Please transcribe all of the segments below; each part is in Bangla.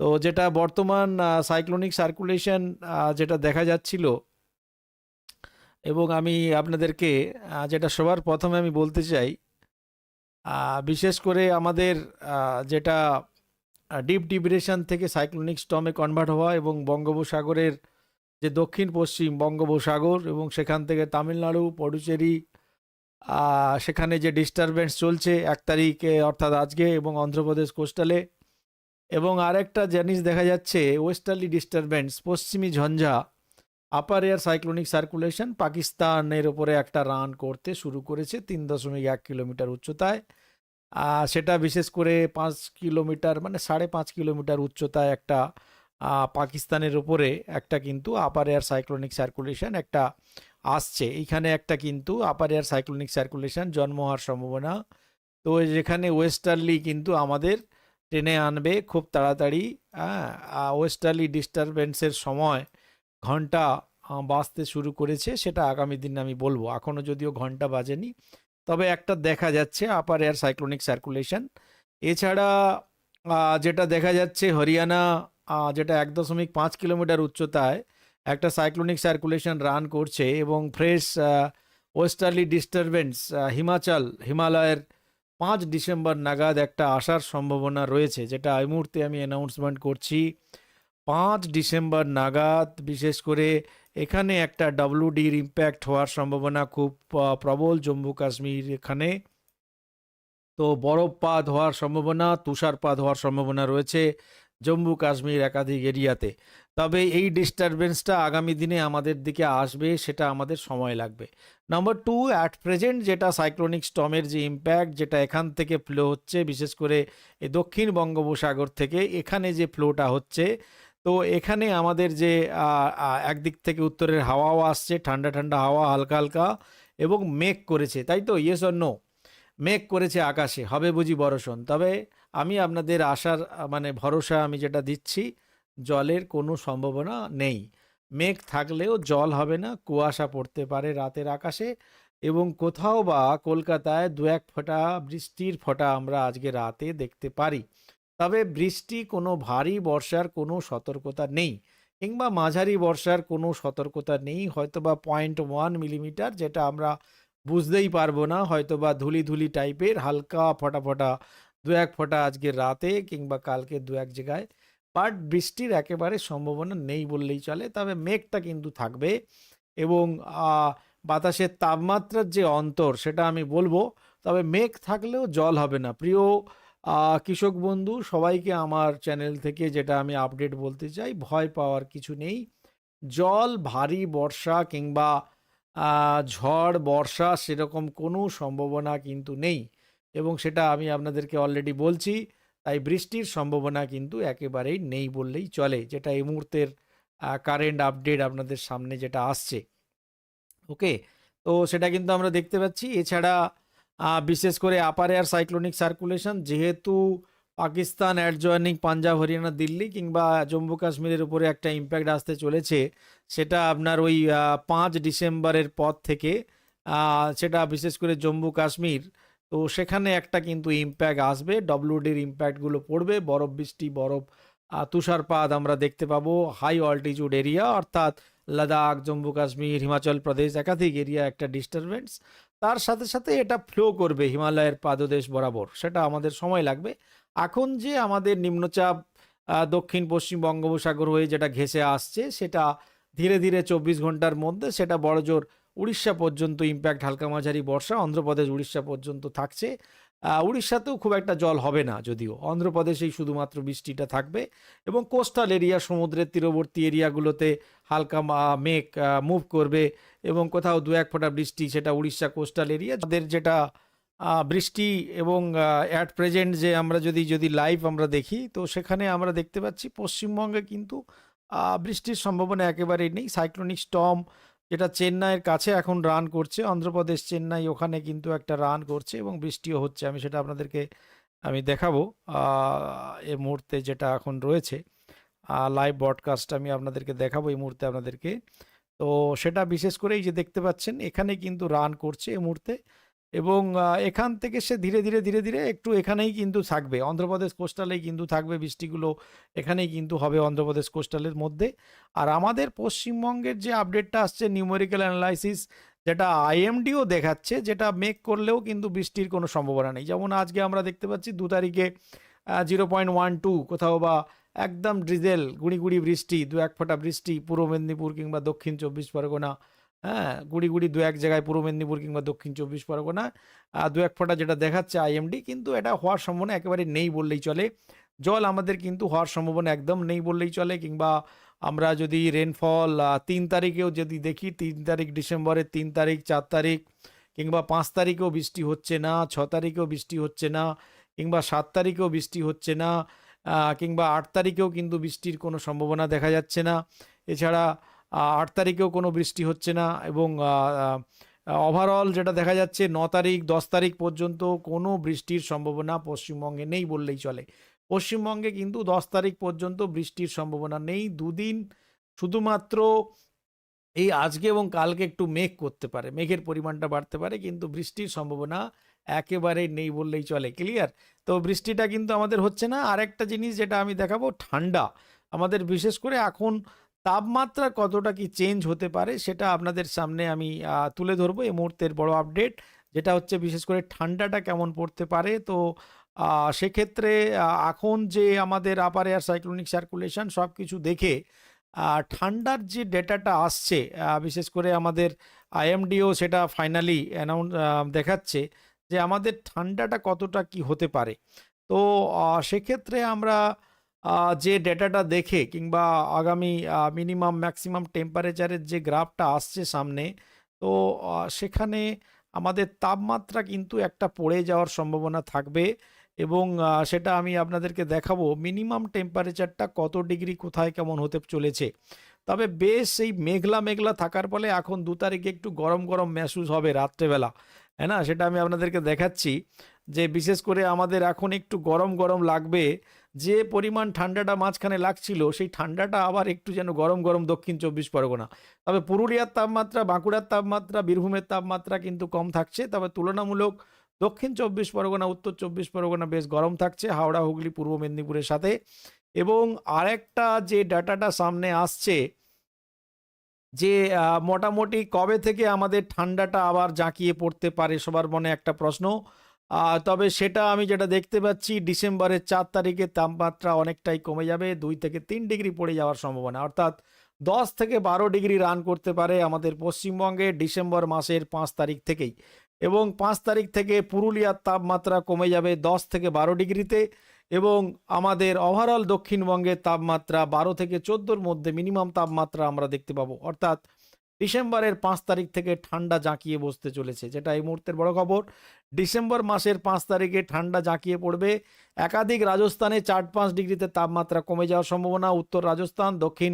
তো যেটা বর্তমান সাইক্লোনিক সার্কুলেশন যেটা দেখা যাচ্ছিল এবং আমি আপনাদেরকে যেটা সবার প্রথমে আমি বলতে চাই বিশেষ করে আমাদের যেটা ডিপ ডিপ্রেশন থেকে সাইক্লোনিক স্টমে কনভার্ট হওয়া এবং বঙ্গোপসাগরের যে দক্ষিণ পশ্চিম বঙ্গোপসাগর এবং সেখান থেকে তামিলনাড়ু, পডুচেরি সেখানে যে ডিস্টারবেন্স চলছে এক তারিখে, অর্থাৎ আজকে এবং অন্ধ্রপ্রদেশ কোস্টালে এবং আরেকটা জিনিস দেখা যাচ্ছে, ওয়েস্টার্লি ডিস্টারবেন্স পশ্চিমী ঝঞ্ঝা আপার এয়ার সাইক্লোনিক সার্কুলেশন পাকিস্তানের ওপরে একটা রান করতে শুরু করেছে তিন দশমিক এক কিলোমিটার উচ্চতায়। সেটা বিশেষ করে পাঁচ কিলোমিটার মানে সাড়ে পাঁচ কিলোমিটার উচ্চতায় একটা পাকিস্তানের ওপরে একটা কিন্তু আপার এয়ার সাইক্লোনিক সার্কুলেশন একটা আসছে। এইখানে একটা কিন্তু আপার এয়ার সাইক্লোনিক সার্কুলেশন জন্ম হওয়ার সম্ভাবনা। তো যেখানে ওয়েস্টার্লি কিন্তু আমাদের টেনে আনবে খুব তাড়াতাড়ি হ্যাঁ? ওয়েস্টার্লি ডিস্টারবেন্সের সময় ঘণ্টা বাজতে শুরু করেছে, সেটা আগামী দিন আমি বলব। এখনও যদিও ঘণ্টা বাজেনি, তবে একটা দেখা যাচ্ছে আপার এয়ার সাইক্লোনিক সার্কুলেশন এছাড়া যেটা দেখা যাচ্ছে, হরিয়ানা যেটা এক দশমিক পাঁচ কিলোমিটার উচ্চতায় একটা সাইক্লোনিক সার্কুলেশন রান করছে এবং ফ্রেশ ওয়েস্টার্লি ডিস্টারবেন্স হিমাচল, হিমালয়ের পাঁচ ডিসেম্বর নাগাদ একটা আসার সম্ভাবনা রয়েছে, যেটা এই মুহূর্তে আমি অ্যানাউন্সমেন্ট করছি। পাঁচ ডিসেম্বর নাগাদ, বিশেষ করে এখানে একটা ডাব্লুডির ইম্প্যাক্ট হওয়ার সম্ভাবনা খুব প্রবল জম্মু কাশ্মীর এখানে। তো বরফপাত হওয়ার সম্ভাবনা, তুষারপাত হওয়ার সম্ভাবনা রয়েছে জম্মু কাশ্মীর একাধিক এরিয়াতে। তবে এই ডিস্টারবেন্সটা আগামী দিনে আমাদের দিকে আসবে, সেটা আমাদের সময় লাগবে। নাম্বার টু অ্যাট প্রেজেন্ট যেটা সাইক্লোনিক স্টমের যে ইম্প্যাক্ট যেটা এখান থেকে ফ্লো হচ্ছে, বিশেষ করে এই দক্ষিণ বঙ্গোপসাগর থেকে, এখানে যে ফ্লোটা হচ্ছে, তো এখানে আমাদের যে একদিক থেকে উত্তরের হাওয়াও আসছে, ঠান্ডা ঠান্ডা হাওয়া হালকা হালকা এবং মেঘ করেছে, তাই তো? ইয়েস অর নো মেঘ করেছে আকাশে, হবে বুঝি বর্ষণ তবে আমি আপনাদের আশার মানে ভরসা আমি যেটা দিচ্ছি জলের কোনো সম্ভাবনা নেই। মেঘ থাকলেও জল হবে না, কুয়াশা পড়তে পারে রাতের আকাশে এবং কোথাও বা কলকাতায় দু এক ফোঁটা বৃষ্টির ফোঁটা আমরা আজকে রাতে দেখতে পারি। তবে বৃষ্টি কোনো ভারী বর্ষার কোনো সতর্কতা নেই কিংবা মাঝারি বর্ষার কোনো সতর্কতা নেই। হয়তোবা পয়েন্ট ওয়ান মিলিমিটার যেটা আমরা বুঝতেই পারব না। হয়তোবা ধুলি ধুলি টাইপের হালকা ফোটা ফোটা দু এক ফোঁটা আজকে রাতে কিংবা কালকে দু এক জায়গায় বাট বৃষ্টির একেবারে সম্ভাবনা নেই বললেই চলে। তবে মেঘটা কিন্তু থাকবে এবং বাতাসের তাপমাত্রার যে অন্তর সেটা আমি বলব, তবে মেঘ থাকলেও জল হবে না। প্রিয় কৃষক বন্ধু, সবাইকে আমার চ্যানেল থেকে যেটা আমি আপডেট বলতে চাই, ভয় পাওয়ার কিছু নেই। জল, ভারী বর্ষা কিংবা ঝড়, বর্ষা সেরকম কোনো সম্ভাবনা কিন্তু নেই এবং সেটা আমি আপনাদেরকে অলরেডি বলছি। তাই বৃষ্টির সম্ভাবনা কিন্তু একেবারেই নেই বললেই চলে, যেটা এই মুহূর্তের কারেন্ট আপডেট আপনাদের সামনে যেটা আসছে। ওকে? তো সেটা কিন্তু আমরা দেখতে পাচ্ছি। এছাড়া বিশেষ করে আপার এয়ার সাইক্লোনিক সার্কুলেশন যেহেতু পাকিস্তান অ্যাডজয়নিং পাঞ্জাব, হরিয়ানা, দিল্লি কিংবা জম্মু কাশ্মীরের উপরে একটা ইম্প্যাক্ট আসতে চলেছে, সেটা আপনার ওই পাঁচ ডিসেম্বরের পর থেকে সেটা বিশেষ করে জম্মু কাশ্মীর তো সেখানে একটা কিন্তু ইম্প্যাক্ট আসবে। ডব্লিউডির ইম্প্যাক্টগুলো পড়বে। বরফ বৃষ্টি, বরফ তুষারপাত আমরা দেখতে পাবো। হাই অল্টিটিউড এরিয়া অর্থাৎ লাদাখ, জম্মু, কাশ্মীর, হিমাচল প্রদেশ একাধিক এরিয়া একটা ডিস্টারবেন্স তার সাথে সাথে এটা ফ্লো করবে হিমালয়ের পাদদেশ বরাবর। সেটা আমাদের সময় লাগবে। এখন যে আমাদের নিম্নচাপ দক্ষিণ, পশ্চিম বঙ্গোপসাগর হয়ে যেটা ঘেঁষে আসছে, সেটা ধীরে ধীরে চব্বিশ ঘণ্টার মধ্যে সেটা বড়জোর উড়িষ্যা পর্যন্ত ইম্প্যাক্ট হালকা মাঝারি বর্ষা, অন্ধ্রপ্রদেশ উড়িষ্যা পর্যন্ত থাকছে। উড়িষ্যাতেও খুব একটা জল হবে না যদিও। অন্ধ্রপ্রদেশেই শুধুমাত্র বৃষ্টিটা থাকবে এবং কোস্টাল এরিয়া সমুদ্রের তীরবর্তী এরিয়াগুলোতে হালকা মেঘ মুভ করবে এবং কোথাও দু এক ফোঁটা বৃষ্টি সেটা উড়িষ্যা কোস্টাল এরিয়া যাদের যেটা বৃষ্টি এবং অ্যাট প্রেজেন্ট যে আমরা যদি যদি লাইভ আমরা দেখি, তো সেখানে আমরা দেখতে পাচ্ছি পশ্চিমবঙ্গে কিন্তু বৃষ্টির সম্ভাবনা একেবারেই নেই। সাইক্লোনিক স্টম যেটা চেন্নাইয়ের কাছে এখন রান করছে, অন্ধ্রপ্রদেশ চেন্নাই ওখানে কিন্তু একটা রান করছে এবং বৃষ্টিও হচ্ছে, আমি সেটা আপনাদেরকে আমি দেখাবো। এ মুহূর্তে যেটা এখন রয়েছে লাইভ ব্রডকাস্ট আমি আপনাদেরকে দেখাবো এই মুহূর্তে আপনাদেরকে। তো সেটা বিশেষ করে এই যে দেখতে পাচ্ছেন, এখানে কিন্তু রান করছে এই মুহূর্তে। এবং এখান থেকে সে ধীরে ধীরে ধীরে ধীরে একটু এখানেই কিন্তু থাকবে। অন্ধ্রপ্রদেশ কোস্টালেই কিন্তু থাকবে, বৃষ্টিগুলো এখানেই কিন্তু হবে অন্ধ্রপ্রদেশ কোস্টালের মধ্যে। আর আমাদের পশ্চিমবঙ্গের যে আপডেটটা আসছে নিউমেরিক্যাল অ্যানালাইসিস যেটা আইএমডিও দেখাচ্ছে, যেটা মেক করলেও কিন্তু বৃষ্টির কোনো সম্ভাবনা নেই। যেমন আজকে আমরা দেখতে পাচ্ছি, দু তারিখে জিরো পয়েন্ট ওয়ান টু কোথাও বা একদম ড্রিজেল গুঁড়ি গুঁড়ি বৃষ্টি দু এক ফোঁটা বৃষ্টি, পূর্ব মেদিনীপুর কিংবা দক্ষিণ চব্বিশ পরগনা হ্যাঁ গুড়ি গুড়ি দু এক জায়গায় পূর্ব মেদিনীপুর কিংবা দক্ষিণ চব্বিশ পরগনা দু এক ফোঁটা যেটা দেখাচ্ছে আইএমডি কিন্তু এটা হওয়ার সম্ভাবনা একেবারে নেই বললেই চলে। জল আমাদের কিন্তু হওয়ার সম্ভাবনা একদম নেই বললেই চলে কিংবা আমরা যদি রেনফল তিন তারিখেও যদি দেখি, তিন তারিখ ডিসেম্বরের তিন তারিখ, চার তারিখ কিংবা পাঁচ তারিখেও বৃষ্টি হচ্ছে না, ছ তারিখেও বৃষ্টি হচ্ছে না কিংবা সাত তারিখেও বৃষ্টি হচ্ছে না কিংবা আট তারিখেও কিন্তু বৃষ্টির কোনো সম্ভাবনা দেখা যাচ্ছে না। এছাড়া আট তারিখেও কোনো বৃষ্টি হচ্ছে না এবং ওভারঅল যেটা দেখা যাচ্ছে, ন তারিখ, দশ তারিখ পর্যন্ত কোনো বৃষ্টির সম্ভাবনা পশ্চিমবঙ্গে নেই বললেই চলে। পশ্চিমবঙ্গে কিন্তু দশ তারিখ পর্যন্ত বৃষ্টির সম্ভাবনা নেই। দুদিন শুধুমাত্র এই আজকে এবং কালকে একটু মেঘ করতে পারে। মেঘের পরিমাণটা বাড়তে পারে, কিন্তু বৃষ্টির সম্ভাবনা একেবারে নেই বললেই চলে। ক্লিয়ার তো বৃষ্টিটা কিন্তু আমাদের হচ্ছে না। আর একটা জিনিস যেটা আমি দেখাবো, ঠান্ডা। আমাদের বিশেষ করে এখন তাপমাত্রা কতটা কি চেঞ্জ হতে পারে সেটা আপনাদের সামনে আমি তুলে ধরবো। এই মুহূর্তের বড় আপডেট যেটা হচ্ছে বিশেষ করে ঠান্ডাটা কেমন পড়তে পারে। তো সেক্ষেত্রে এখন যে আমাদের আপার এয়ার সাইক্লোনিক সার্কুলেশন সব কিছু দেখে ঠান্ডার যে ডেটাটা আসছে বিশেষ করে আমাদের আইএমডিও সেটা ফাইনালি অ্যানাউন্স দেখাচ্ছে যে আমাদের ঠান্ডাটা কতটা কি হতে পারে। তো সেক্ষেত্রে আমরা যে ডেটাটা দেখে কিংবা আগামী মিনিমাম, ম্যাক্সিমাম টেম্পারেচারের যে গ্রাফটা আসছে সামনে, তো সেখানে আমাদের তাপমাত্রা কিন্তু একটা পড়ে যাওয়ার সম্ভাবনা থাকবে এবং সেটা আমি আপনাদেরকে দেখাবো মিনিমাম টেম্পারেচারটা কত ডিগ্রি, কোথায় কেমন হতে চলেছে। তবে বেশ এই মেঘলা মেঘলা থাকার ফলে এখন দু তারিখে একটু গরম গরম মেহসুস হবে রাত্রেবেলা হ্যাঁ না? সেটা আমি আপনাদেরকে দেখাচ্ছি যে বিশেষ করে আমাদের এখন একটু গরম গরম লাগবে যে পরিমাণ ঠান্ডাটা মাঝখানে লাগছিল, সেই ঠান্ডাটা আবার একটু যেন গরম গরম দক্ষিণ চব্বিশ পরগনা। তবে পুরুলিয়ার তাপমাত্রা, বাঁকুড়ার তাপমাত্রা, বীরভূমের তাপমাত্রা কিন্তু কম থাকছে। তবে তুলনামূলক দক্ষিণ চব্বিশ পরগনা, উত্তর চব্বিশ পরগনা বেশ গরম থাকছে, হাওড়া, হুগলি, পূর্ব মেদিনীপুরের সাথে। এবং আরেকটা যে ডাটাটা সামনে আসছে, যে মোটামুটি কবে থেকে আমাদের ঠান্ডাটা আবার জাঁকিয়ে পড়তে পারে সবার মনে একটা প্রশ্ন। তবে সেটা আমি যেটা দেখতে পাচ্ছি, ডিসেম্বরের চার তারিখে তাপমাত্রা অনেকটাই কমে যাবে, দুই থেকে তিন ডিগ্রি পড়ে যাওয়ার সম্ভাবনা। অর্থাৎ দশ থেকে বারো ডিগ্রি রান করতে পারে আমাদের পশ্চিমবঙ্গে ডিসেম্বর মাসের পাঁচ তারিখ থেকেই। এবং পাঁচ তারিখ থেকে পুরুলিয়ার তাপমাত্রা কমে যাবে দশ থেকে বারো ডিগ্রিতে এবং আমাদের ওভারঅল দক্ষিণবঙ্গের তাপমাত্রা বারো থেকে চোদ্দোর মধ্যে মিনিমাম তাপমাত্রা আমরা দেখতে পাবো। অর্থাৎ ডিসেম্বরের পাঁচ তারিখ থেকে ঠান্ডা জাঁকিয়ে বসতে চলেছে, যেটা এই মুহূর্তের বড় খবর। ডিসেম্বর মাসের পাঁচ তারিখে ঠান্ডা জাঁকিয়ে পড়বে। একাধিক রাজস্থানে চার পাঁচ ডিগ্রিতে তাপমাত্রা কমে যাওয়ার সম্ভাবনা, উত্তর রাজস্থান, দক্ষিণ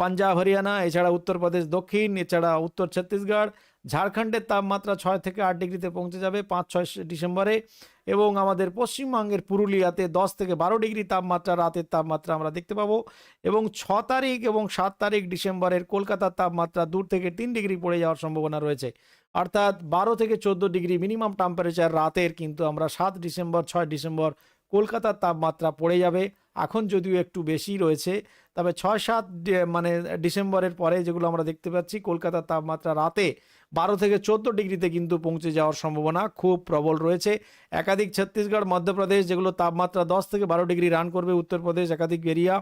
পাঞ্জাব, হরিয়ানা, এছাড়া উত্তরপ্রদেশ দক্ষিণ, এছাড়া উত্তর ছত্তিশগড়। ঝাড়খণ্ডের তাপমাত্রা ছয় থেকে আট ডিগ্রিতে পৌঁছে যাবে পাঁচ, ছয় ডিসেম্বরে। এবং আমাদের পশ্চিমবঙ্গের পুরুলিয়াতে দশ থেকে বারো ডিগ্রি তাপমাত্রা, রাতের তাপমাত্রা আমরা দেখতে পাবো। এবং ছ তারিখ এবং সাত তারিখ ডিসেম্বরের কলকাতার তাপমাত্রা দূর থেকে তিন ডিগ্রি পড়ে যাওয়ার সম্ভাবনা রয়েছে। অর্থাৎ বারো থেকে চোদ্দ ডিগ্রি মিনিমাম টেম্পারেচার রাতের কিন্তু আমরা সাত ডিসেম্বর, ছয় ডিসেম্বর কলকাতার তাপমাত্রা পড়ে যাবে। এখন যদিও একটু বেশি রয়েছে, তবে ছয় সাত মানে ডিসেম্বরের পরে যেগুলো আমরা দেখতে পাচ্ছি, কলকাতার তাপমাত্রা রাতে বারো থেকে চোদ্দ ডিগ্রিতে কিন্তু পৌঁছে যাওয়ার সম্ভাবনা খুব প্রবল রয়েছে। একাধিক ছত্তিশগড়, মধ্যপ্রদেশ যেগুলো তাপমাত্রা দশ থেকে বারো ডিগ্রি রান করবে, উত্তরপ্রদেশ, একাধিক এরিয়া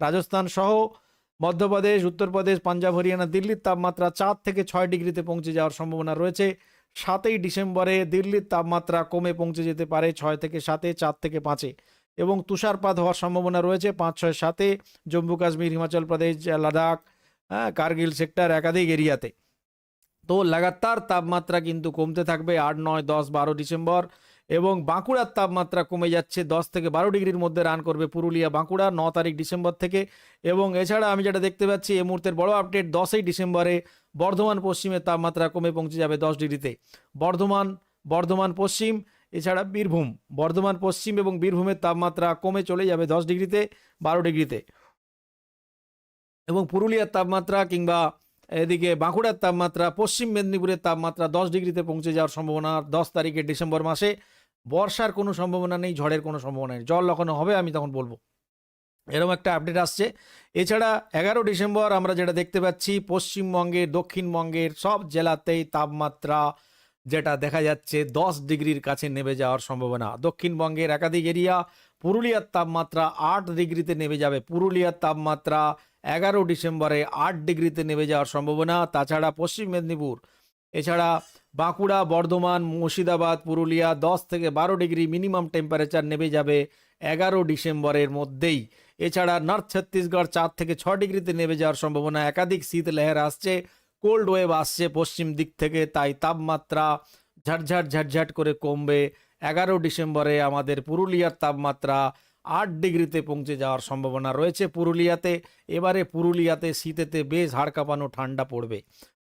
রাজস্থান সহ মধ্যপ্রদেশ, উত্তরপ্রদেশ, পাঞ্জাব, হরিয়ানা, দিল্লির তাপমাত্রা চার থেকে ছয় ডিগ্রিতে পৌঁছে যাওয়ার সম্ভাবনা রয়েছে। সাতই ডিসেম্বরে দিল্লির তাপমাত্রা কমে পৌঁছে যেতে পারে ছয় থেকে সাতে, চার থেকে পাঁচে। এবং তুষারপাত হওয়ার সম্ভাবনা রয়েছে পাঁচ, ছয়, সাতে। জম্মু কাশ্মীর, হিমাচল প্রদেশ, লাদাখ হ্যাঁ কার্গিল সেক্টর একাধিক এরিয়াতে। তো লাগাতার তাপমাত্রা কিন্তু কমতে থাকবে আট, নয়, দশ, বারো ডিসেম্বর। এবং বাঁকুড়ার তাপমাত্রা কমে যাচ্ছে দশ থেকে বারো ডিগ্রির মধ্যে রান করবে পুরুলিয়া, বাঁকুড়া, ন তারিখ ডিসেম্বর থেকে। এবং এছাড়া আমি যেটা দেখতে পাচ্ছি এই মুহূর্তের বড় আপডেট দশই ডিসেম্বরে বর্ধমান পশ্চিমের তাপমাত্রা কমে পৌঁছে যাবে দশ ডিগ্রিতে। বর্ধমান বর্ধমান, পশ্চিম, এছাড়া বীরভূম। বর্ধমান, পশ্চিম এবং বীরভূমের তাপমাত্রা কমে চলে যাবে দশ ডিগ্রিতে, বারো ডিগ্রিতে। এবং পুরুলিয়ার তাপমাত্রা কিংবা এদিকে বাঁকুড়ার তাপমাত্রা, পশ্চিম মেদিনীপুরের তাপমাত্রা দশ ডিগ্রিতে পৌঁছে যাওয়ার সম্ভাবনা দশ তারিখে ডিসেম্বর মাসে। বর্ষার কোনো সম্ভাবনা নেই, ঝড়ের কোনো সম্ভাবনা নেই। জল যখন হবে, আমি তখন বলব। এরকম একটা আপডেট আসছে। এছাড়া এগারো ডিসেম্বর আমরা যেটা দেখতে পাচ্ছি পশ্চিমবঙ্গের দক্ষিণবঙ্গের সব জেলাতেই তাপমাত্রা যেটা দেখা যাচ্ছে, দশ ডিগ্রির কাছে নেমে যাওয়ার সম্ভাবনা। দক্ষিণবঙ্গের একাধিক এরিয়া, পুরুলিয়ার তাপমাত্রা আট ডিগ্রিতে নেমে যাবে। পুরুলিয়ার তাপমাত্রা এগারো ডিসেম্বরে আট ডিগ্রিতে নেমে যাওয়ার সম্ভাবনা, তাছাড়া পশ্চিম মেদিনীপুর। এছাড়া বাঁকুড়া, বর্ধমান, মুর্শিদাবাদ, পুরুলিয়া দশ থেকে বারো ডিগ্রি মিনিমাম টেম্পারেচার নেমে যাবে এগারো ডিসেম্বরের মধ্যেই। এছাড়া নর্থ ছত্তিশগড় চার থেকে ছ ডিগ্রিতে নেমে যাওয়ার সম্ভাবনা, একাধিক শীত লেহের আসছে, কোল্ড ওয়েভ আসছে পশ্চিম দিক থেকে, তাই তাপমাত্রা ঝাটঝাট ঝাটঝাট করে কমবে। এগারো ডিসেম্বরে আমাদের পুরুলিয়ার তাপমাত্রা আট ডিগ্রিতে পৌঁছে যাওয়ার সম্ভাবনা রয়েছে পুরুলিয়াতে। এবারে পুরুলিয়াতে শীতেতে বেশ হাড় কাঁপানো ঠান্ডা পড়বে।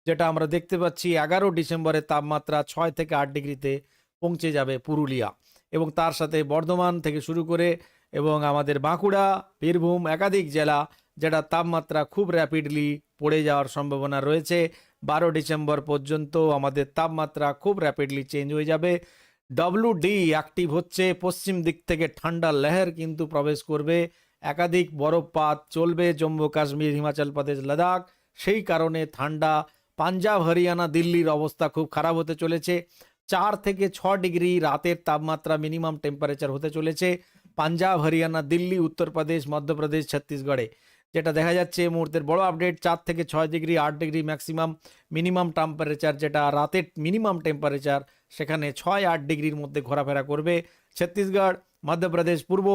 যেটা আমরা দেখতে পাচ্ছি, এগারো ডিসেম্বরে তাপমাত্রা ছয় থেকে আট ডিগ্রিতে পৌঁছে যাবে পুরুলিয়া। এবং তার সাথে বর্ধমান থেকে শুরু করে এবং আমাদের বাঁকুড়া, বীরভূম একাধিক জেলা, যেটা তাপমাত্রা খুব র্যাপিডলি পড়ে যাওয়ার সম্ভাবনা রয়েছে। বারো ডিসেম্বর পর্যন্ত আমাদের তাপমাত্রা খুব র্যাপিডলি চেঞ্জ হয়ে যাবে। ডব্লু ডি অ্যাক্টিভ হচ্ছে পশ্চিম দিক থেকে ঠান্ডা লেহের কিন্তু প্রবেশ করবে। একাধিক বরফপাত চলবে জম্মু কাশ্মীর, হিমাচল প্রদেশ, লাদাখ। সেই কারণে ঠান্ডা। পাঞ্জাব, হরিয়ানা, দিল্লির অবস্থা খুব খারাপ হতে চলেছে। চার থেকে ছ ডিগ্রি রাতের তাপমাত্রা মিনিমাম টেম্পারেচার হতে চলেছে। পাঞ্জাব, হরিয়ানা, দিল্লি, উত্তরপ্রদেশ, মধ্যপ্রদেশ, ছত্তিশগড়ে। যেটা দেখা যাচ্ছে এই মুহূর্তের বড় আপডেট চার থেকে ছয় ডিগ্রি আট ডিগ্রি ম্যাক্সিমাম মিনিমাম টেম্পারেচার যেটা রাতের মিনিমাম টেম্পারেচার সেখানে ছয়, আট ডিগ্রির মধ্যে ঘোরাফেরা করবে। ছত্তিশগড়, মধ্যপ্রদেশ, পূর্ব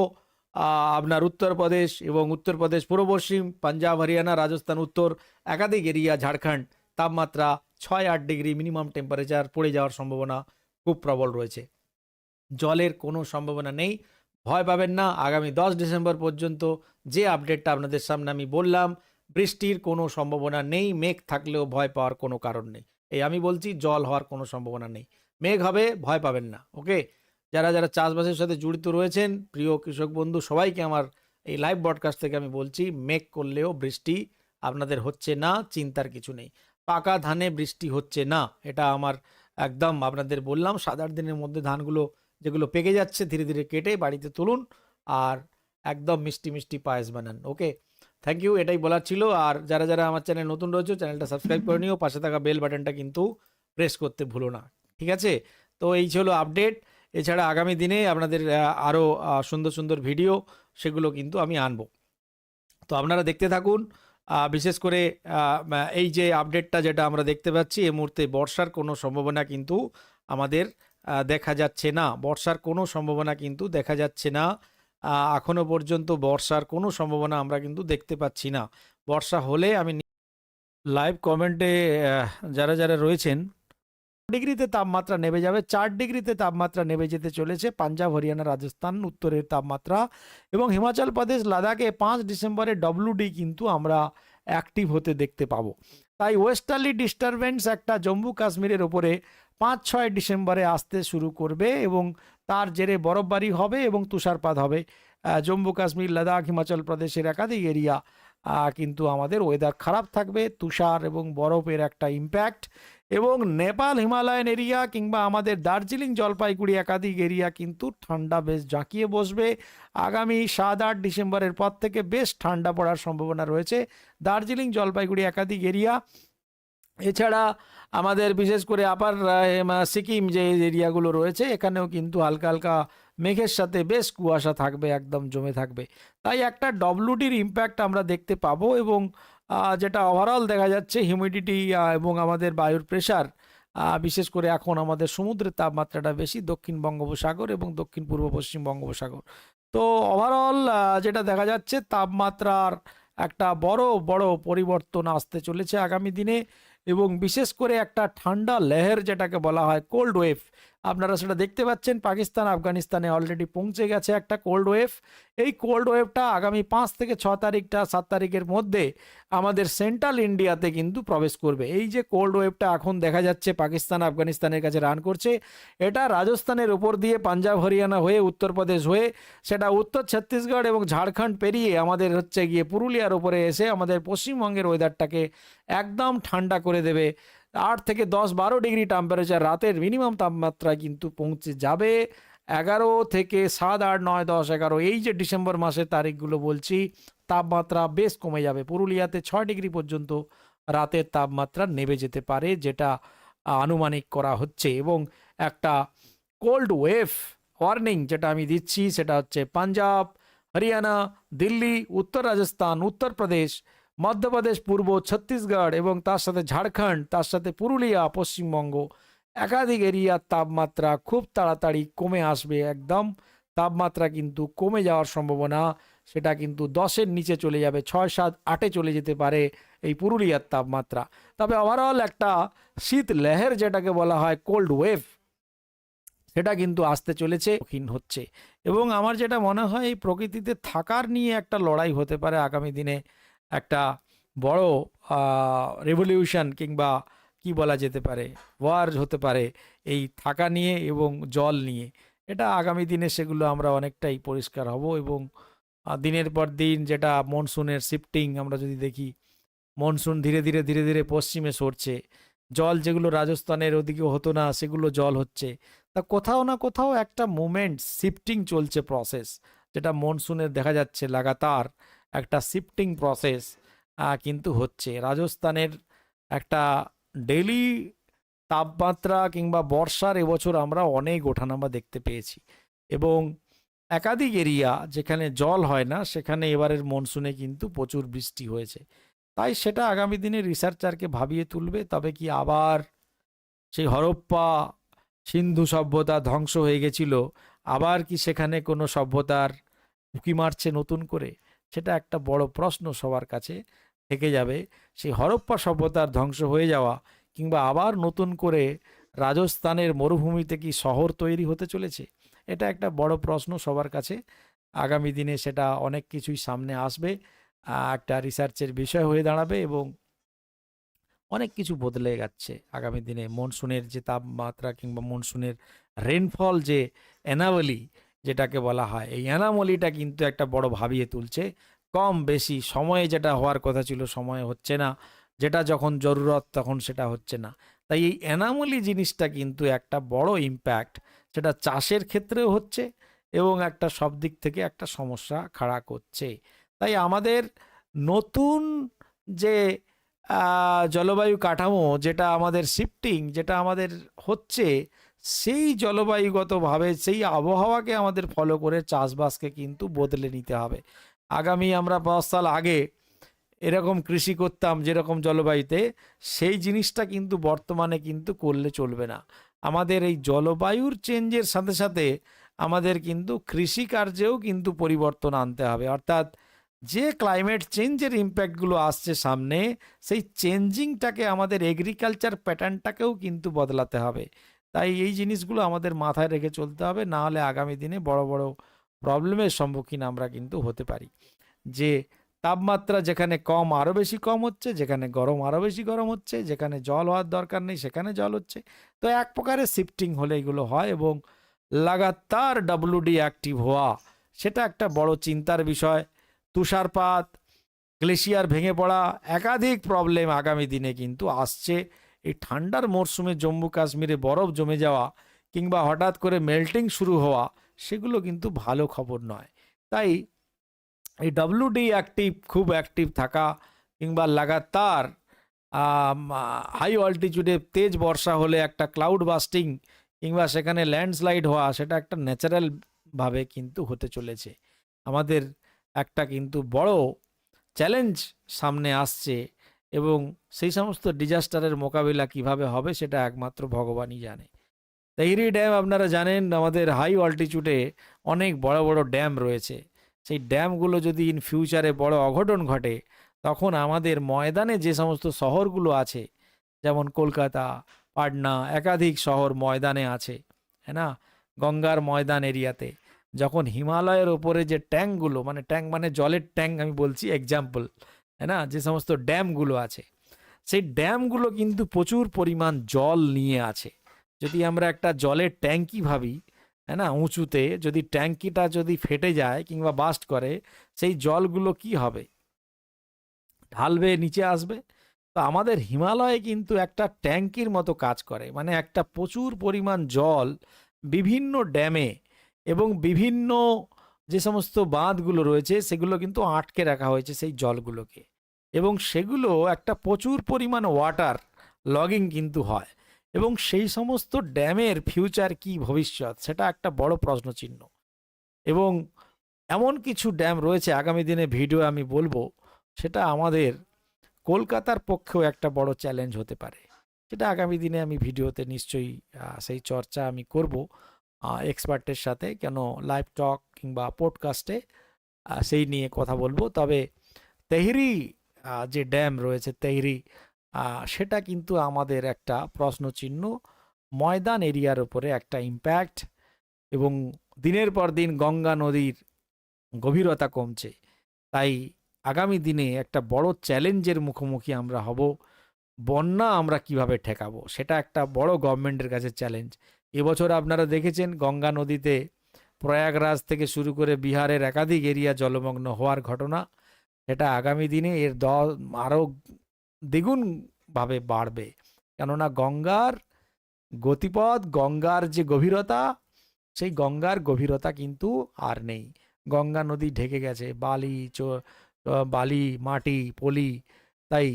আপনার উত্তরপ্রদেশ এবং উত্তরপ্রদেশ, পূর্ব পশ্চিম, পাঞ্জাব, হরিয়ানা, রাজস্থান, উত্তর, একাধিক এরিয়া ঝাড়খণ্ড, তাপমাত্রা ছয়, আট ডিগ্রি মিনিমাম টেম্পারেচার পড়ে যাওয়ার সম্ভাবনা খুব প্রবল রয়েছে। জলের কোনো সম্ভাবনা নেই। ভয় পাবেন না। আগামী দশ ডিসেম্বর পর্যন্ত যে আপডেটটা আপনাদের সামনে আমি বললাম, বৃষ্টির কোনো সম্ভাবনা নেই, মেঘ থাকলেও ভয় পাওয়ার কোনো কারণ নেই। এই আমি বলছি, জল হওয়ার কোনো সম্ভাবনা নেই। মেঘ হবে, ভয় পাবেন না, ওকে? যারা যারা চাষবাসের সাথে জড়িত রয়েছেন, প্রিয় কৃষক বন্ধু, সবাইকে আমার এই লাইভ ব্রডকাস্ট থেকে আমি বলছি, মেঘ করলেও বৃষ্টি আপনাদের হচ্ছে না, চিন্তার কিছু নেই। পাকা ধানে বৃষ্টি হচ্ছে না, এটা আমার একদম আপনাদের বললাম সাত আট দিনের মধ্যে ধানগুলো যেগুলো পেকে যাচ্ছে, ধীরে ধীরে কেটে বাড়িতে তুলুন আর একদম মিষ্টি মিষ্টি পায়েস বানান ওকে থ্যাংক ইউ এটাই বলার ছিল। আর যারা যারা আমার চ্যানেল নতুন রয়েছে চ্যানেলটা সাবস্ক্রাইব করে নিও। পাশে থাকা বেল বাটনটা কিন্তু প্রেস করতে ভুলো না, ঠিক আছে? তো এই ছিল আপডেট এছাড়া আগামী দিনে আপনাদের আরও সুন্দর সুন্দর ভিডিও সেগুলো কিন্তু আমি আনব। তো আপনারা দেখতে থাকুন বিশেষ করে এই যে আপডেটটা যেটা আমরা দেখতে পাচ্ছি, এই মুহূর্তে বর্ষার কোনো সম্ভাবনা কিন্তু আমাদের দেখা যাচ্ছে না। বর্ষার কোনো সম্ভাবনা কিন্তু দেখা যাচ্ছে না। এখনও পর্যন্ত বর্ষার কোনো সম্ভাবনা আমরা কিন্তু দেখতে পাচ্ছি না। বর্ষা হলে আমি লাইভ কমেন্টে যারা যারা রয়েছেন, ডিগ্রিতে তাপমাত্রা নেমে যাবে। চার ডিগ্রিতে তাপমাত্রা নেমে যেতে চলেছে। পাঞ্জাব, হরিয়ানা, রাজস্থান উত্তরের তাপমাত্রা এবং হিমাচল প্রদেশ, লাদাখে পাঁচ ডিসেম্বরে ডব্লিউডি কিন্তু আমরা অ্যাক্টিভ হতে দেখতে পাবো। তাই ওয়েস্টার্লি ডিস্টারবেন্স একটা জম্মু কাশ্মীরের ওপরে পাঁচ ছয় ডিসেম্বরে আসতে শুরু করবে এবং তার জেরে বরফবারি হবে এবং তুষারপাত হবে। জম্মু কাশ্মীর, লাদাখ, হিমাচল প্রদেশের একাধিক এরিয়া কিন্তু আমাদের ওয়েদার খারাপ থাকবে। তুষার এবং বরফের একটা ইম্প্যাক্ট এবং নেপাল, হিমালয়ান এরিয়া কিংবা আমাদের দার্জিলিং, জলপাইগুড়ি একাধিক এরিয়া কিন্তু ঠান্ডা বেশ জাঁকিয়ে বসবে। আগামী সাত আট ডিসেম্বরের পর থেকে বেশ ঠান্ডা পড়ার সম্ভাবনা রয়েছে। দার্জিলিং, জলপাইগুড়ি একাধিক এরিয়া এছাড়া আমাদের বিশেষ করে আপার সিকিম যে এরিয়াগুলো রয়েছে, এখানেও কিন্তু হালকা হালকা মেঘের সাথে বেশ কুয়াশা থাকবে, একদম জমে থাকবে। তাই একটা ডব্লুডির ইম্প্যাক্ট আমরা দেখতে পাবো এবং যেটা ওভারঅল দেখা যাচ্ছে হিউমিডিটি এবং আমাদের বায়ুর প্রেশার বিশেষ করে এখন আমাদের সমুদ্রের তাপমাত্রাটা বেশি, দক্ষিণ বঙ্গোপসাগর এবং দক্ষিণ পূর্ব পশ্চিম বঙ্গোপসাগর। তো ওভারঅল যেটা দেখা যাচ্ছে তাপমাত্রার একটা বড় বড় পরিবর্তন আসতে চলেছে আগামী দিনে। এবং বিশেষ করে একটা ঠান্ডা লেহের যেটাকে বলা হয় কোল্ড ওয়েভ আপনারা সেটা দেখতে পাচ্ছেন, পাকিস্তান, আফগানিস্তানে অলরেডি পৌঁছে গেছে একটা কোল্ড ওয়েভ এই কোল্ড ওয়েভটা আগামী পাঁচ থেকে ছ তারিখটা, সাত তারিখের মধ্যে আমাদের সেন্ট্রাল ইন্ডিয়াতে কিন্তু প্রবেশ করবে। এই যে কোল্ড ওয়েভটা এখন দেখা যাচ্ছে, পাকিস্তান, আফগানিস্তানের কাছে রান করছে, এটা রাজস্থানের উপর দিয়ে পাঞ্জাব, হরিয়ানা হয়ে, উত্তরপ্রদেশ হয়ে, সেটা উত্তর ছত্তিশগড় এবং ঝাড়খণ্ড পেরিয়ে আমাদের হচ্ছে গিয়ে পুরুলিয়ার উপরে এসে আমাদের পশ্চিমবঙ্গের ওয়েদারটাকে একদম ঠান্ডা করে দেবে। আট থেকে দশ বারো ডিগ্রি টেম্পারেচার রাতের মিনিমাম তাপমাত্রা কিন্তু পৌঁছে যাবে। এগারো থেকে সাত, আট, নয়, দশ, এগারো, এই যে ডিসেম্বর মাসের তারিখগুলো বলছি, তাপমাত্রা বেশ কমে যাবে। পুরুলিয়াতে ছয় ডিগ্রি পর্যন্ত রাতের তাপমাত্রা নেমে যেতে পারে, যেটা আনুমানিক করা হচ্ছে। এবং একটা কোল্ড ওয়েভ ওয়ার্নিং যেটা আমি দিচ্ছি, সেটা হচ্ছে পাঞ্জাব, হরিয়ানা, দিল্লি, উত্তর রাজস্থান, উত্তরপ্রদেশ মধ্যপ্রদেশ, পূর্ব ছত্তিশগড় এবং তার সাথে ঝাড়খণ্ড, তার সাথে পুরুলিয়া, পশ্চিমবঙ্গ। একাধিক এরিয়ার তাপমাত্রা খুব তাড়াতাড়ি কমে আসবে একদম। তাপমাত্রা কিন্তু কমে যাওয়ার সম্ভাবনা, সেটা কিন্তু দশের নিচে চলে যাবে, ছয় সাত আটে চলে যেতে পারে এই পুরুলিয়ার তাপমাত্রা। তবে ওভারঅল একটা শীত লেহের যেটাকে বলা হয় কোল্ড ওয়েভ সেটা কিন্তু আসতে চলেছে ক্ষীণ হচ্ছে। এবং আমার যেটা মনে হয়, এই প্রকৃতিতে থাকার নিয়ে একটা লড়াই হতে পারে আগামী দিনে। একটা বড় রেভলিউশন কিংবা কি বলা যেতে পারে ওয়ার হতে পারে এই থাকা নিয়ে এবং জল নিয়ে। এটা আগামী দিনে সেগুলো আমরা অনেকটাই পরিষ্কার হব এবং দিনের পর দিন যেটা মনসুনের শিফটিং আমরা যদি দেখি মনসুন ধীরে ধীরে ধীরে ধীরে পশ্চিমে সরছে। জল যেগুলো রাজস্থানের ওদিকে হতো না, সেগুলো জল হচ্ছে। তা কোথাও না কোথাও একটা মুমেন্ট শিফটিং চলছে প্রসেস যেটা মনসুনের দেখা যাচ্ছে লাগাতার। একটা শিফটিং প্রসেস কিন্তু হচ্ছে। রাজস্থানের একটা ডেলি তাপমাত্রা কিংবা বর্ষার এবছর আমরা অনেক ওঠানামা দেখতে পেয়েছি এবং একাধিক এরিয়া যেখানে জল হয় না, সেখানে এবারের মনসুনে কিন্তু প্রচুর বৃষ্টি হয়েছে। তাই সেটা আগামী দিনে রিসার্চারকে ভাবিয়ে তুলবে, তবে কি আবার সেই হরপ্পা, সিন্ধু সভ্যতা ধ্বংস হয়ে গেছিল, আবার কি সেখানে কোনো সভ্যতার উঁকি মারছে নতুন করে? সেটা একটা বড় প্রশ্ন সবার কাছে থেকে যাবে। সেই হরপ্পা সভ্যতার ধ্বংস হয়ে যাওয়া কিংবা আবার নতুন করে রাজস্থানের মরুভূমিতে কি শহর তৈরি হতে চলেছে? এটা একটা বড় প্রশ্ন সবার কাছে। আগামী দিনে সেটা অনেক কিছুই সামনে আসবে একটা রিসার্চের বিষয় হয়ে দাঁড়াবে এবং অনেক কিছু বদলে যাচ্ছে আগামী দিনে। মনসুনের যে তাপমাত্রা কিংবা মনসুনের রেনফল যে অ্যানাবলি যেটাকে বলা হয়। এই অ্যানামলিটা কিন্তু একটা বড় ভাবিয়ে তুলছে। কম বেশি সময়ে যেটা হওয়ার কথা ছিল, সময়ে হচ্ছে না। যেটা যখন জরুরত তখন সেটা হচ্ছে না। তাই এই অ্যানামলি জিনিসটা কিন্তু একটা বড় ইম্প্যাক্ট সেটা চাষের ক্ষেত্রেও হচ্ছে এবং একটা সব দিক থেকে একটা সমস্যা খাড়া করছে। তাই আমাদের নতুন যে জলবায়ু কাঠামো, যেটা আমাদের শিফটিং যেটা আমাদের হচ্ছে সেই জলবায়ুগতভাবে সেই আবহাওয়াকে আমাদের ফলো করে চাষবাসকে কিন্তু বদলে নিতে হবে। আগামী আমরা পাঁচ সাল আগে এরকম কৃষি করতাম যেরকম জলবায়ুতে, সেই জিনিসটা কিন্তু বর্তমানে কিন্তু করলে চলবে না। আমাদের এই জলবায়ুর চেঞ্জের সাথে সাথে আমাদের কিন্তু কৃষিকার্যেও কিন্তু পরিবর্তন আনতে হবে। অর্থাৎ যে ক্লাইমেট চেঞ্জের ইম্প্যাক্টগুলো আসছে সামনে, সেই চেঞ্জিংটাকে আমাদের এগ্রিকালচার প্যাটার্নটাকেও কিন্তু বদলাতে হবে। তাই এই জিনিসগুলো আমাদের মাথায় রেখে চলতে হবে। না হলে আগামী দিনে বড় বড় প্রবলেমের সম্মুখীন আমরা কিন্তু হতে পারি। যে তাপমাত্রা যেখানে কম আরও বেশি কম হচ্ছে, যেখানে গরম আরও বেশি গরম হচ্ছে, যেখানে জল হওয়ার দরকার নেই, সেখানে জল হচ্ছে। তো এক প্রকারের শিফটিং হলে এগুলো হয় এবং লাগাতার ডাব্লুডি অ্যাক্টিভ হওয়া, সেটা একটা বড় চিন্তার বিষয়। তুষারপাত, গ্লেশিয়ার ভেঙে পড়া, একাধিক প্রবলেম আগামী দিনে কিন্তু আসছে। এই ঠান্ডার মরশুমে জম্মু কাশ্মীরে বরফ জমে যাওয়া কিংবা হঠাৎ করে মেল্টিং শুরু হওয়া, সেগুলো কিন্তু ভালো খবর নয়। তাই এই ডব্লিউডি অ্যাক্টিভ খুব অ্যাক্টিভ থাকা কিংবা লাগাতার হাই অল্টিটিউডে তেজ বর্ষা হলে একটা ক্লাউড বাস্টিং কিংবা সেখানে ল্যান্ডস্লাইড হওয়া, সেটা একটা ন্যাচারাল ভাবে কিন্তু হতে চলেছে। আমাদের একটা কিন্তু বড় চ্যালেঞ্জ সামনে আসছে এবং সেই সমস্ত ডিজাস্টারের মোকাবিলা কীভাবে হবে সেটা একমাত্র ভগবানই জানে। তেহরি ড্যাম আপনারা জানেন, আমাদের হাই অল্টিটিউডে অনেক বড় বড় ড্যাম রয়েছে। সেই ড্যামগুলো যদি ইন ফিউচারে বড় অঘটন ঘটে, তখন আমাদের ময়দানে যে সমস্ত শহরগুলো আছে, যেমন কলকাতা, পাটনা, একাধিক শহর ময়দানে আছে হ্যাঁ না? গঙ্গার ময়দান এরিয়াতে। যখন হিমালয়ের ওপরে যে ট্যাঙ্কগুলো মানে ট্যাঙ্ক মানে জলের ট্যাঙ্ক আমি বলছি এক্সাম্পল হ্যাঁ না? যে সমস্ত ড্যামগুলো আছে। সেই ড্যামগুলো কিন্তু প্রচুর পরিমাণ জল নিয়ে আছে। যদি আমরা একটা জলের ট্যাঙ্কি ভাবি হ্যাঁ না? উঁচুতে যদি ট্যাঙ্কিটা যদি ফেটে যায় কিংবা বাস্ট করে, সেই জলগুলো কি হবে? ঢালবে, নিচে আসবে। তো আমাদের হিমালয়ে কিন্তু একটা ট্যাঙ্কির মতো কাজ করে। মানে একটা প্রচুর পরিমাণ জল বিভিন্ন ড্যামে এবং বিভিন্ন যে সমস্ত বাঁধগুলো রয়েছে, সেগুলো কিন্তু আটকে রাখা হয়েছে সেই জলগুলোকে। এবং সেগুলো একটা প্রচুর পরিমাণ ওয়াটার লগিং কিন্তু হয়। এবং সেই সমস্ত ড্যামের ফিউচার কি ভবিষ্যৎ, সেটা একটা বড় প্রশ্নচিহ্ন। এবং এমন কিছু ড্যাম রয়েছে, আগামী দিনে ভিডিও আমি বলব, সেটা আমাদের কলকাতার পক্ষেও একটা বড় চ্যালেঞ্জ হতে পারে। সেটা আগামী দিনে আমি ভিডিওতে নিশ্চয়ই সেই চর্চা আমি করব। এক্সপার্টের সাথে, কেন লাইভ টক কিংবা পডকাস্টে সেই নিয়ে কথা বলব। তবে তেহরি যে ড্যাম রয়েছে তেহরি সেটা কিন্তু আমাদের একটা প্রশ্নচিহ্ন। ময়দান এরিয়ার উপরে একটা ইম্প্যাক্ট এবং দিনের পর দিন গঙ্গা নদীর গভীরতা কমছে। তাই আগামী দিনে একটা বড় চ্যালেঞ্জের মুখোমুখি আমরা হব। বন্যা আমরা কীভাবে ঠেকাবো? সেটা একটা বড় গভর্নমেন্টের কাছে চ্যালেঞ্জ। এবছর আপনারা দেখেছেন গঙ্গা নদীতে প্রয়াগরাজ থেকে শুরু করে বিহারের একাধিক এরিয়া জলমগ্ন হওয়ার ঘটনা। সেটা আগামী দিনে এর দ আরও দ্বিগুণভাবে বাড়বে। কেননা গঙ্গার গতিপথ, গঙ্গার যে গভীরতা, সেই গঙ্গার গভীরতা কিন্তু আর নেই। গঙ্গা নদী ঢেকে গেছে, বালি বালি, মাটি, পলি, তাই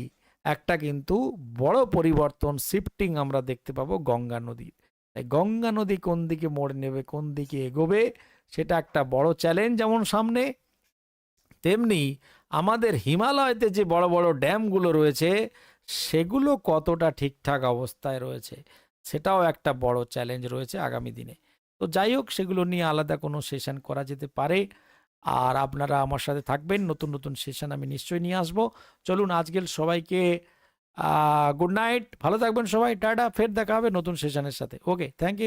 একটা কিন্তু বড় পরিবর্তন শিফটিং আমরা দেখতে পাবো গঙ্গা নদীর তাই গঙ্গা নদী কোন দিকে মোড় নেবে, কোন দিকে এগোবে, সেটা একটা বড় চ্যালেঞ্জ যেমন সামনে, তেমনি আমাদের হিমালয়তে যে বড় বড় ড্যামগুলো রয়েছে, সেগুলো কতটা ঠিকঠাক অবস্থায় রয়েছে, সেটাও একটা বড় চ্যালেঞ্জ রয়েছে আগামী দিনে। তো যাই হোক, সেগুলো নিয়ে আলাদা কোনো সেশন করা যেতে পারে। আর আপনারা আমার সাথে থাকবেন, নতুন নতুন সেশন আমি নিশ্চয়ই নিয়ে আসব। চলুন, আজকের সবাইকে গুড নাইট ভালো থাকবেন সবাই, টাটা, ফের দেখা হবে নতুন সেশনের সাথে। Okay thank you